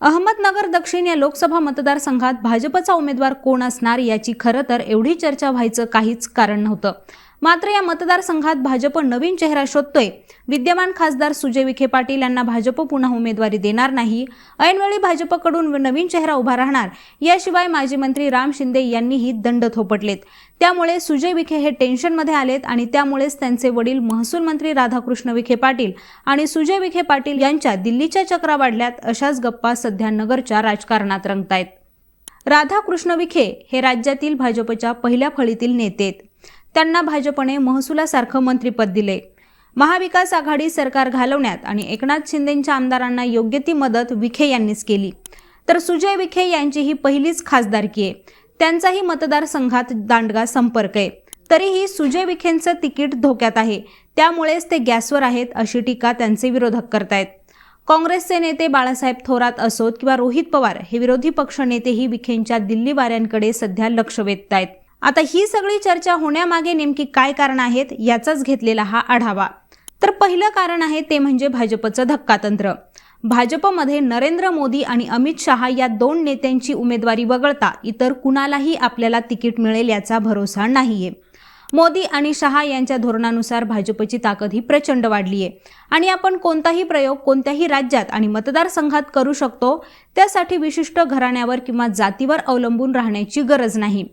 अहमदनगर दक्षिण या लोकसभा मतदारसंघात भाजपचा उमेदवार कोण असणार याची खरं तर एवढी चर्चा व्हायचं काहीच कारण नव्हतं. मात्र या मतदारसंघात भाजप नवीन चेहरा शोधतोय. विद्यमान खासदार सुजय विखे पाटील यांना भाजप पुन्हा उमेदवारी देणार नाही. ऐनवेळी भाजपकडून नवीन चेहरा उभा राहणार. याशिवाय माजी मंत्री राम शिंदे यांनीही दंड थोपटलेत. त्यामुळे सुजय विखे हे टेन्शनमध्ये आलेत आणि त्यामुळेच त्यांचे वडील महसूल मंत्री राधाकृष्ण विखे पाटील आणि सुजय विखे पाटील यांच्या दिल्लीच्या चक्रा वाढल्यात अशाच गप्पा सध्या नगरच्या राजकारणात रंगतायत. राधाकृष्ण विखे हे राज्यातील भाजपच्या पहिल्या फळीतील नेते आहेत त्यांना भाजपने महसुलासारखं मंत्रिपद दिले. महाविकास आघाडी सरकार घालवण्यात आणि एकनाथ शिंदेंच्या आमदारांना योग्य ती मदत विखे यांनीच केली. तर सुजय विखे यांची ही पहिलीच खासदारकी आहे. त्यांचाही मतदारसंघात दांडगा संपर्क आहे. तरीही सुजय विखेंचं तिकीट धोक्यात आहे. त्यामुळेच ते गॅसवर आहेत अशी टीका त्यांचे विरोधक करतायत. काँग्रेसचे नेते बाळासाहेब थोरात असोत किंवा रोहित पवार हे विरोधी पक्ष नेतेही विखेंच्या दिल्ली वाऱ्यांकडे सध्या लक्ष वेधतायत. आता ही सगळी चर्चा होण्यामागे नेमकी काय कारण आहेत याचाच घेतलेला हा आढावा. तर पहिलं कारण आहे ते म्हणजे भाजपचं धक्कातंत्र. भाजपमध्ये नरेंद्र मोदी आणि अमित शहा या दोन नेत्यांची उमेदवारी वगळता इतर कुणालाही आपल्याला तिकीट मिळेल याचा भरोसा नाहीये. मोदी आणि शहा यांच्या धोरणानुसार भाजपची ताकद ही प्रचंड वाढली आहे आणि आपण कोणताही प्रयोग कोणत्याही राज्यात आणि मतदारसंघात करू शकतो त्यासाठी विशिष्ट घराण्यावर किंवा जातीवर अवलंबून राहण्याची गरज नाही.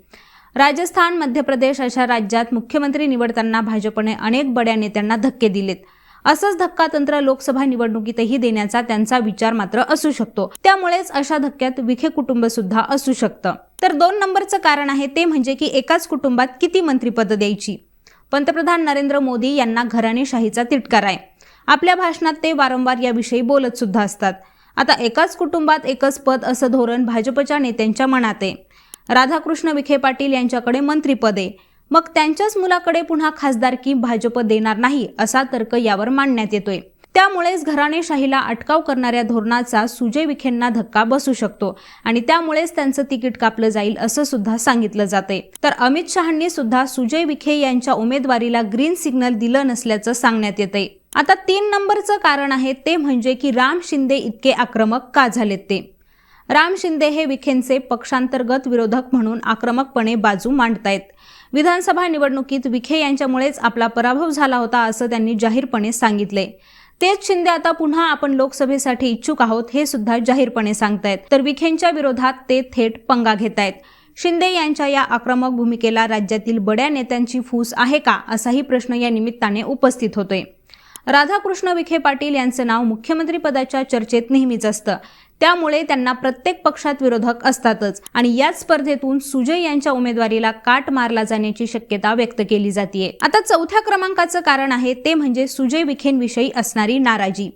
राजस्थान मध्य प्रदेश अशा राज्यात मुख्यमंत्री निवडताना भाजपने अनेक बड्या नेत्यांना धक्के दिलेत. असंच धक्कातंत्र लोकसभा निवडणुकीतही देण्याचा त्यांचा विचार मात्र असू शकतो. त्यामुळेच अशा धक्क्यात विखे कुटुंब सुद्धा असू शकतं. तर दोन नंबरचं कारण आहे ते म्हणजे की एकाच कुटुंबात किती मंत्रिपद द्यायची? पंतप्रधान नरेंद्र मोदी यांना घराणेशाहीचा तिटकार आहे. आपल्या भाषणात ते वारंवार याविषयी बोलत सुद्धा असतात. आता एकाच कुटुंबात एकच पद असं धोरण भाजपच्या नेत्यांच्या मनात आहे. राधाकृष्ण विखे पाटील यांच्याकडे मंत्रीपदे. मग त्यांच्याच मुलाकडे पुन्हा खासदारकी भाजप देणार नाही असा तर्क यावर मांडण्यात येतोय. त्यामुळेच घराणेशाहीला अटकाव करणाऱ्या धोरणाचा सुजय विखेंना धक्का बसू शकतो आणि त्यामुळेच त्यांचं तिकीट कापलं जाईल असं सुद्धा सांगितलं जाते तर अमित शहांनी सुद्धा सुजय विखे यांच्या उमेदवारीला ग्रीन सिग्नल दिलं नसल्याचं सांगण्यात येते आता तीन नंबरचं कारण आहे ते म्हणजे की राम शिंदे इतके आक्रमक का झालेत ते? राम शिंदे हे विखेंचे पक्षांतर्गत विरोधक म्हणून आक्रमकपणे बाजू मांडतायत. विधानसभा निवडणुकीत विखे यांच्यामुळेच आपला पराभव झाला होता असं त्यांनी जाहीरपणे सांगितले. तेच शिंदे आता पुन्हा आपण लोकसभेसाठी इच्छुक आहोत हे सुद्धा जाहीरपणे सांगतायत. तर विखेंच्या विरोधात ते थेट पंगा घेत आहेत शिंदे यांच्या या आक्रमक भूमिकेला राज्यातील बड्या नेत्यांची फूस आहे का असाही प्रश्न या निमित्ताने उपस्थित होतोय. राधाकृष्ण विखे पाटील यांचं नाव मुख्यमंत्री पदाच्या चर्चेत नेहमीच असतं. त्यामुळे त्यांना प्रत्येक पक्षात विरोधक असतातच. आणि याच स्पर्धेतून सुजय यांच्या उमेदवारीला काट मारला जाण्याची शक्यता व्यक्त केली जाते आता चौथ्या क्रमांकाचं कारण आहे ते म्हणजे सुजय विखेंविषयी असणारी नाराजी.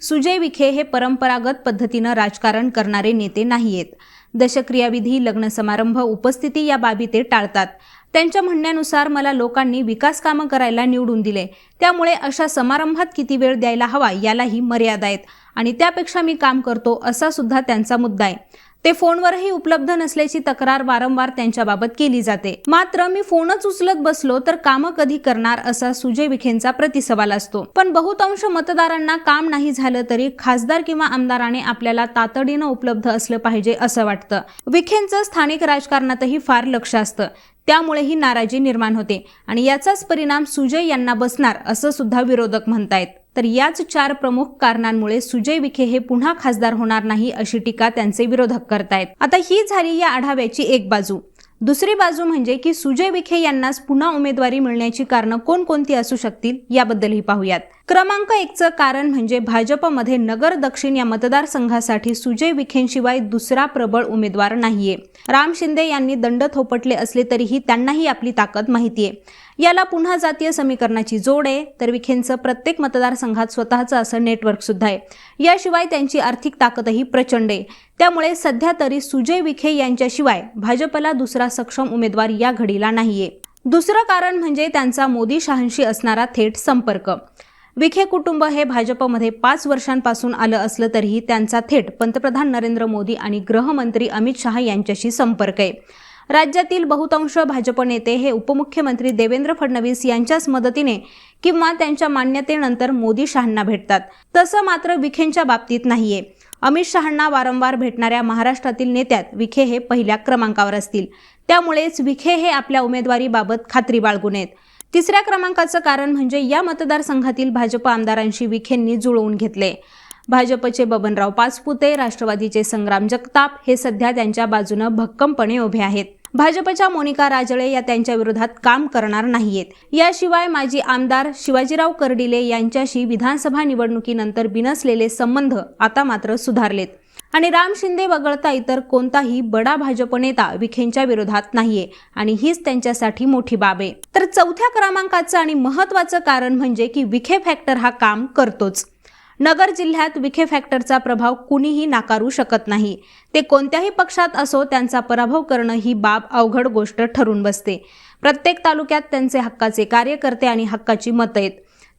सुजय विखे हे परंपरागत पद्धतीनं राजकारण करणारे नेते नाहीयेत. दशक्रियाविधी लग्न समारंभ उपस्थिती या बाबी ते टाळतात. त्यांच्या म्हणण्यानुसार मला लोकांनी विकास कामं करायला निवडून दिले. त्यामुळे अशा समारंभात किती वेळ द्यायला हवा यालाही मर्यादा आहेत आणि त्यापेक्षा मी काम करतो असा सुद्धा त्यांचा मुद्दा आहे. ते फोनवरही उपलब्ध नसल्याची तक्रार वारंवार त्यांच्याबाबत केली जाते. मात्र मी फोनच उचलत बसलो तर कामं कधी करणार असा सुजय विखेंचा प्रतिसवाल असतो. पण बहुतांश मतदारांना काम नाही झालं तरी खासदार किंवा आमदाराने आपल्याला तातडीनं उपलब्ध असलं पाहिजे असं वाटतं. विखेंचं स्थानिक राजकारणातही फार लक्ष असतं. त्यामुळे ही नाराजी निर्माण होते. आणि याचाच परिणाम सुजय यांना बसणार असं सुद्धा विरोधक म्हणतायत. तर याच चार प्रमुख कारणांमुळे सुजय विखे हे पुन्हा खासदार होणार नाही अशी टीका त्यांचे विरोधक करतायत. आता ही झाली या आढाव्याची एक बाजू. दुसरी बाजू म्हणजे की सुजय विखे यांनाच पुन्हा उमेदवारी मिळण्याची कारणं कोणकोणती असू शकतील याबद्दलही पाहूयात. क्रमांक एकचं कारण म्हणजे भाजपमध्ये नगर दक्षिण या मतदारसंघासाठी सुजय विखेंशिवाय दुसरा प्रबळ उमेदवार नाहीये. राम शिंदे यांनी दंड थोपटले असले तरीही त्यांनाही आपली ताकद माहितीये. याला पुन्हा जातीय समीकरणाची जोड आहे तर विखेंचं प्रत्येक मतदारसंघात स्वतःचं असं नेटवर्क सुद्धा आहे. याशिवाय त्यांची आर्थिक ताकदही प्रचंड आहे. त्यामुळे सध्या तरी सुजय विखे यांच्याशिवाय भाजपला दुसरा सक्षम उमेदवार या घडीला नाहीये. दुसरं कारण म्हणजे त्यांचा मोदी शहांशी असणारा थेट संपर्क. विखे कुटुंब हे भाजपमध्ये पाच वर्षांपासून आलं असलं तरीही त्यांचा थेट पंतप्रधान नरेंद्र मोदी आणि गृहमंत्री अमित शहा यांच्याशी संपर्क आहे. राज्यातील बहुतांश भाजप नेते हे उपमुख्यमंत्री देवेंद्र फडणवीस यांच्याच मदतीने किंवा त्यांच्या मान्यतेनंतर मोदी शहांना भेटतात. तसं मात्र विखेंच्या बाबतीत नाहीये. अमित शहांना वारंवार भेटणाऱ्या महाराष्ट्रातील नेत्यात विखे हे पहिल्या क्रमांकावर असतील. त्यामुळेच विखे हे आपल्या उमेदवारीबाबत खात्री बाळगून आहेत तिसऱ्या क्रमांकाचं कारण म्हणजे या मतदारसंघातील भाजप आमदारांशी विखेंनी जुळवून घेतले. भाजपचे बबनराव पाचपुते राष्ट्रवादीचे संग्राम जगताप हे सध्या त्यांच्या बाजूनं भक्कमपणे उभे आहेत. भाजपच्या मोनिका राजळे या त्यांच्या विरोधात काम करणार नाहीयेत. याशिवाय माजी आमदार शिवाजीराव कर्डिले यांच्याशी विधानसभा निवडणुकीनंतर बिनसलेले संबंध आता मात्र सुधारलेत. आणि राम शिंदे वगळता इतर कोणताही बडा भाजप नेता विखेंच्या विरोधात नाहीये आणि हीच त्यांच्यासाठी मोठी बाब आहे. तर चौथ्या क्रमांकाचं आणि महत्वाचं कारण म्हणजे की विखे फॅक्टर हा काम करतोच. नगर जिल्ह्यात विखे फॅक्टरचा प्रभाव कुणीही नाकारू शकत नाही. ते कोणत्याही पक्षात असो त्यांचा पराभव करणं ही बाब अवघड गोष्ट ठरून बसते. प्रत्येक तालुक्यात त्यांचे हक्काचे कार्यकर्ते आणि हक्काची मतं आहेत.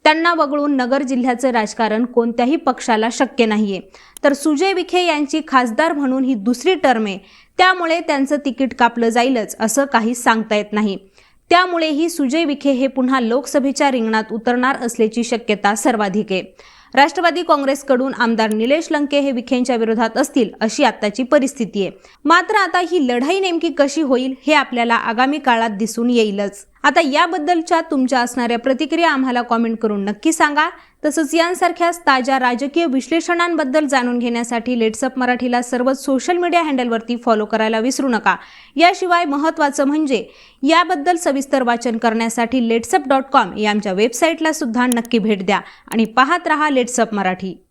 त्यांना वगळून नगर जिल्ह्याचं राजकारण कोणत्याही पक्षाला शक्य नाहीये. तर सुजय विखे यांची खासदार म्हणून ही दुसरी टर्म आहे. त्यामुळे त्यांचं तिकीट कापलं जाईलच असं काही सांगता येत नाही. त्यामुळेही सुजय विखे हे पुन्हा लोकसभेच्या रिंगणात उतरणार असल्याची शक्यता सर्वाधिक आहे. राष्ट्रवादी काँग्रेसकडून आमदार निलेश लंके हे विखेंच्या विरोधात असतील अशी आताची परिस्थिती आहे. मात्र आता ही लढाई नेमकी कशी होईल हे आपल्याला आगामी काळात दिसून येईलच. आता याबद्दलच्या तुमच्या असणाऱ्या प्रतिक्रिया आम्हाला कॉमेंट करून नक्की सांगा. तसंच यांसारख्याच ताज्या राजकीय विश्लेषणांबद्दल जाणून घेण्यासाठी लेट्सअप मराठीला सर्वच सोशल मीडिया हँडलवरती फॉलो करायला विसरू नका. याशिवाय महत्त्वाचं म्हणजे याबद्दल सविस्तर वाचन करण्यासाठी लेट्सअप डॉट कॉम या आमच्या वेबसाईटला सुद्धा नक्की भेट द्या. आणि पाहत रहा लेट्सअप मराठी.